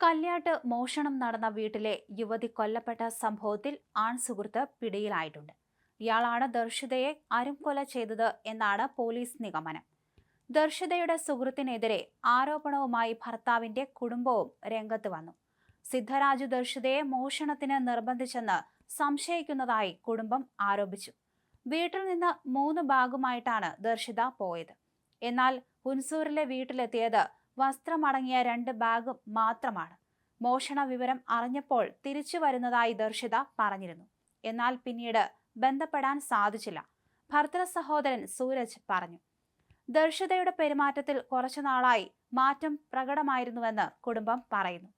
കല്യാട്ട് മോഷണം നടന്ന വീട്ടിലെ യുവതി കൊല്ലപ്പെട്ട സംഭവത്തിൽ ആൺ സുഹൃത്ത് പിടിയിലായിട്ടുണ്ട്. ഇയാളാണ് ദർശിതയെ അരുംകൊല ചെയ്തത് എന്നാണ് പോലീസ് നിഗമനം. ദർശിതയുടെ സുഹൃത്തിനെതിരെ ആരോപണവുമായി ഭർത്താവിന്റെ കുടുംബവും രംഗത്ത് വന്നു. സിദ്ധരാജു ദർശിതയെ മോഷണത്തിന് നിർബന്ധിച്ചെന്ന് സംശയിക്കുന്നതായി കുടുംബം ആരോപിച്ചു. വീട്ടിൽ നിന്ന് മൂന്ന് ഭാഗമായിട്ടാണ് ദർശിത പോയത്. എന്നാൽ ഹുൻസൂരിലെ വീട്ടിലെത്തിയത് വസ്ത്രമടങ്ങിയ രണ്ട് ബാഗും മാത്രമാണ്. മോഷണ വിവരം അറിഞ്ഞപ്പോൾ തിരിച്ചു വരുന്നതായി ദർശിത പറഞ്ഞിരുന്നു. എന്നാൽ പിന്നീട് ബന്ധപ്പെടാൻ സാധിച്ചില്ല. ഭർത്തൃ സഹോദരൻ സൂരജ് പറഞ്ഞു. ദർശിതയുടെ പെരുമാറ്റത്തിൽ കുറച്ചു നാളായി മാറ്റം പ്രകടമായിരുന്നുവെന്ന് കുടുംബം പറയുന്നു.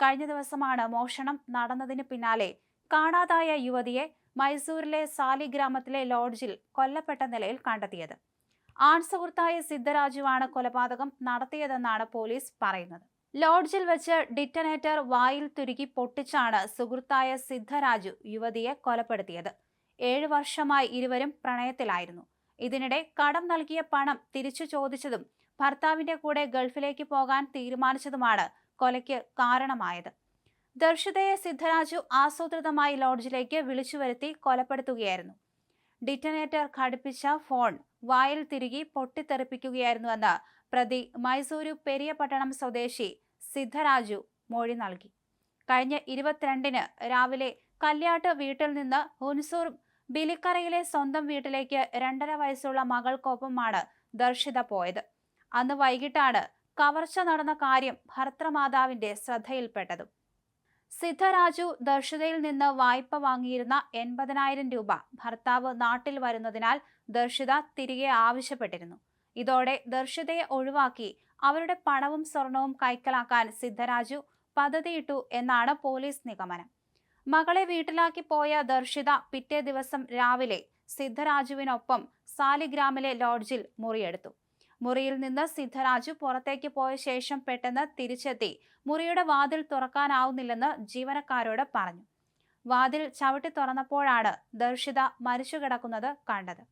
കഴിഞ്ഞ ദിവസമാണ് മോഷണം നടന്നതിന് പിന്നാലെ കാണാതായ യുവതിയെ മൈസൂരിലെ സാലി ഗ്രാമത്തിലെ ലോഡ്ജിൽ കൊല്ലപ്പെട്ട നിലയിൽ കണ്ടെത്തിയത്. ആൺസുഹൃത്തായ സിദ്ധരാജുവാണ് കൊലപാതകം നടത്തിയതെന്നാണ് പോലീസ് പറയുന്നത്. ലോഡ്ജിൽ വെച്ച് ഡിറ്റനേറ്റർ വായിൽ തുരുക്കി പൊട്ടിച്ചാണ് സുഹൃത്തായ സിദ്ധരാജു യുവതിയെ കൊലപ്പെടുത്തിയത്. ഏഴു വർഷമായി ഇരുവരും പ്രണയത്തിലായിരുന്നു. ഇതിനിടെ കടം നൽകിയ പണം തിരിച്ചു ചോദിച്ചതും ഭർത്താവിന്റെ കൂടെ ഗൾഫിലേക്ക് പോകാൻ തീരുമാനിച്ചതുമാണ് കൊലയ്ക്ക് കാരണമായത്. ദർശിതയെ സിദ്ധരാജു ആസൂത്രിതമായി ലോഡ്ജിലേക്ക് വിളിച്ചു വരുത്തി കൊലപ്പെടുത്തുകയായിരുന്നു. ഡിറ്റനേറ്റർ ഘടിപ്പിച്ച ഫോൺ വായിൽ തിരുകി പൊട്ടിത്തെറിപ്പിക്കുകയായിരുന്നുവെന്ന് പ്രതി മൈസൂരു പെരിയപട്ടണം സ്വദേശി സിദ്ധരാജു മൊഴി നൽകി. കഴിഞ്ഞ ഇരുപത്തിരണ്ടിന് രാവിലെ കല്യാട്ട് വീട്ടിൽ നിന്ന് ഹുൻസൂർ ബിലിക്കറയിലെ സ്വന്തം വീട്ടിലേക്ക് രണ്ടര വയസ്സുള്ള മകൾക്കൊപ്പമാണ് ദർശിത പോയത്. അന്ന് വൈകിട്ടാണ് കവർച്ച നടന്ന കാര്യം ഭർത്തൃമാതാവിന്റെ ശ്രദ്ധയിൽപ്പെട്ടതും. സിദ്ധരാജു ദർശിതയിൽ നിന്ന് വായ്പ വാങ്ങിയിരുന്ന എൺപതിനായിരം രൂപ ഭർത്താവ് നാട്ടിൽ വരുന്നതിനാൽ ദർശിത തിരികെ ആവശ്യപ്പെട്ടിരുന്നു. ഇതോടെ ദർശിതയെ ഒഴിവാക്കി അവരുടെ പണവും സ്വർണവും കൈക്കലാക്കാൻ സിദ്ധരാജു പദ്ധതിയിട്ടു എന്നാണ് പോലീസ് നിഗമനം. മകളെ വീട്ടിലാക്കി പോയ ദർശിത പിറ്റേ ദിവസം രാവിലെ സിദ്ധരാജുവിനൊപ്പം സാലിഗ്രാമിലെ ലോഡ്ജിൽ മുറിയെടുത്തു. മുറിയിൽ നിന്ന് സിദ്ധരാജ് പുറത്തേക്ക് പോയ ശേഷം പെട്ടെന്ന് തിരിച്ചെത്തി. മുറിയുടെ വാതിൽ തുറക്കാനാവുന്നില്ലെന്ന് ജീവനക്കാരോട് പറഞ്ഞു. വാതിൽ ചവിട്ടി തുറന്നപ്പോഴാണ് ദർശിത മരിച്ചു കിടക്കുന്നത് കണ്ടത്.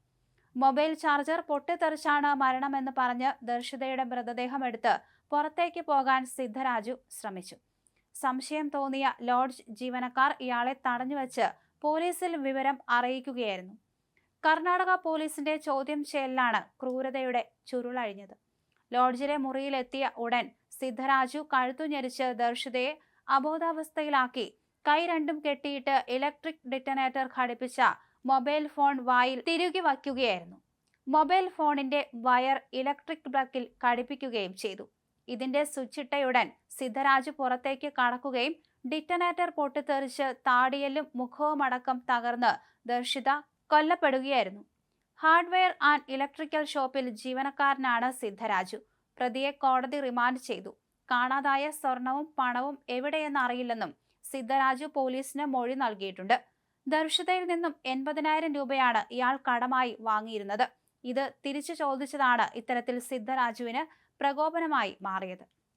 മൊബൈൽ ചാർജർ പൊട്ടിത്തെറിച്ചാണ് മരണമെന്ന് പറഞ്ഞ് ദർശിതയുടെ മൃതദേഹം എടുത്ത് പുറത്തേക്ക് പോകാൻ സിദ്ധരാജു ശ്രമിച്ചു. സംശയം തോന്നിയ ലോഡ്ജ് ജീവനക്കാർ ഇയാളെ തടഞ്ഞുവെച്ച് പോലീസിൽ വിവരം അറിയിക്കുകയായിരുന്നു. കർണാടക പോലീസിന്റെ ചോദ്യം ചെയ്യലിലാണ് ക്രൂരതയുടെ ചുരുളഴിഞ്ഞത് ലോഡ്ജിലെ മുറിയിലെത്തിയ ഉടൻ സിദ്ധരാജു കഴുത്തു ഞെരിച്ച് ദർശിതയെ അബോധാവസ്ഥയിലാക്കി കൈ രണ്ടും കെട്ടിയിട്ട് ഇലക്ട്രിക് ഡിറ്റനേറ്റർ ഘടിപ്പിച്ച മൊബൈൽ ഫോൺ വായിൽ തിരുകി വയ്ക്കുകയായിരുന്നു. മൊബൈൽ ഫോണിന്റെ വയർ ഇലക്ട്രിക് പ്ലക്കിൽ ഘടിപ്പിക്കുകയും ചെയ്തു. ഇതിന്റെ സ്വിച്ചിട്ടയുടൻ സിദ്ധരാജു പുറത്തേക്ക് കടക്കുകയും ഡിറ്റനേറ്റർ പൊട്ടിത്തെറിച്ച് താടിയലും മുഖവുമടക്കം തകർന്ന് ദർശിത കൊല്ലപ്പെടുകയായിരുന്നു. ഹാർഡ്വെയർ ആൻഡ് ഇലക്ട്രിക്കൽ ഷോപ്പിൽ ജീവനക്കാരനാണ് സിദ്ധരാജു. പ്രതിയെ കോടതി റിമാൻഡ് ചെയ്തു. കാണാതായ സ്വർണവും പണവും എവിടെയെന്ന് അറിയില്ലെന്നും സിദ്ധരാജു പോലീസിന് മൊഴി നൽകിയിട്ടുണ്ട്. ദർശതയിൽ നിന്നും എൺപതിനായിരം രൂപയാണ് ഇയാൾ കടമായി വാങ്ങിയിരുന്നത്. ഇത് തിരിച്ചു ചോദിച്ചതാണ് ഇത്തരത്തിൽ സിദ്ധരാജുവിന് പ്രകോപനമായി മാറിയത്.